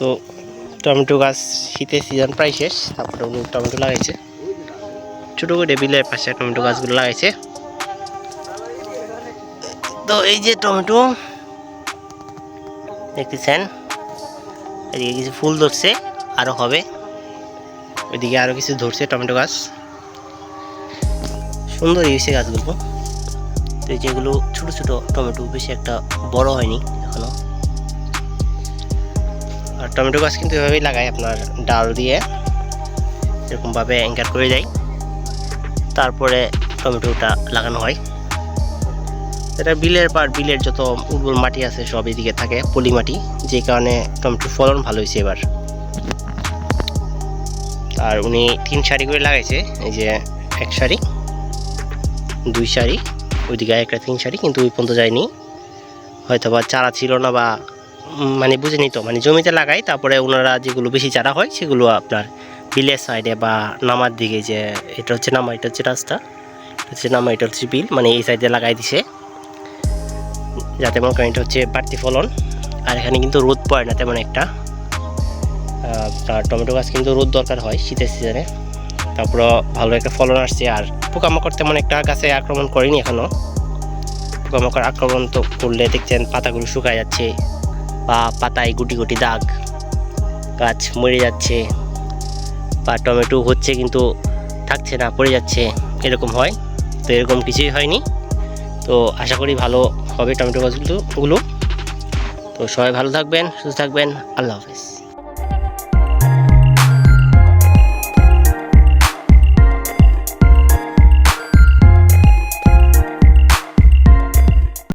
তো টমেটো গাছ শীতের সিজন প্রায় শেষ, তারপরে উনি টমেটো লাগাইছে। ছোটো করে বিলের পাশে টমেটো গাছগুলো লাগাইছে। তো এই যে টমেটো, দেখতেছেন? এদিকে কিছু ফুল ধরছে আরও হবে। ওইদিকে আরও কিছু ধরছে টমেটো গাছ। সুন্দর হয়েছে গাছগুলো। তো যেগুলো ছোটো ছোটো টমেটো, বেশি একটা বড় হয়নি এখনও। আর টমেটো গাছ কিন্তু এভাবেই লাগায় আপনার ডাল দিয়ে। এরকমভাবে অ্যাঙ্কার করে দেয়। তারপরে টমেটোটা লাগানো হয়। এটা বিলের পার, বিলের যত উর্বর মাটি আছে সব এদিকে থাকে, পলি মাটি। যে কারণে টমেটোর ফলন ভালো হয়েছে এবার। আর উনি তিন সারি করে লাগাইছে, এই যে এক সারি, দুই সারি, ওইদিকে একটা তিন সারি, কিন্তু ওই পর্যন্ত যায়নি। হয়তো বা চারা ছিল না বা মানে বুঝে নিত মানে জমিতে লাগাই, তারপরে ওনারা যেগুলো বেশি চারা হয়, সেগুলো আপনার বিলের সাইডে বা নামার দিকে যে এটা হচ্ছে নামা, এটা হচ্ছে রাস্তা, এটা হচ্ছে নামা, এটা হচ্ছে বিল মানে এই সাইডে লাগাই দিছে। যাতে মনে করেন এটা হচ্ছে বাড়তি ফলন, আর এখানে কিন্তু রোদ পড়ে না তেমন একটা। আপনার টমেটো গাছ কিন্তু রোদ দরকার হয় শীতের সিজনে তারপরে ভালো একটা ফলন আসছে, আর পোকামাকড় তেমন একটা গাছে আক্রমণ করেনি এখনও পোকামাকড় আক্রমণ তো করলে দেখছেন পাতাগুলো শুকায় যাচ্ছে। বা পাতায় গুটি গুটি দাগ, গাছ মরে যাচ্ছে বা টমেটো হচ্ছে কিন্তু থাকছে না, পড়ে যাচ্ছে, এরকম হয়। তো এরকম কিছুই হয়নি। তো আশা করি ভালো হবে টমেটো গাছগুলো ওগুলো তো সবাই ভালো থাকবেন, সুস্থ থাকবেন। আল্লাহ হাফেজ।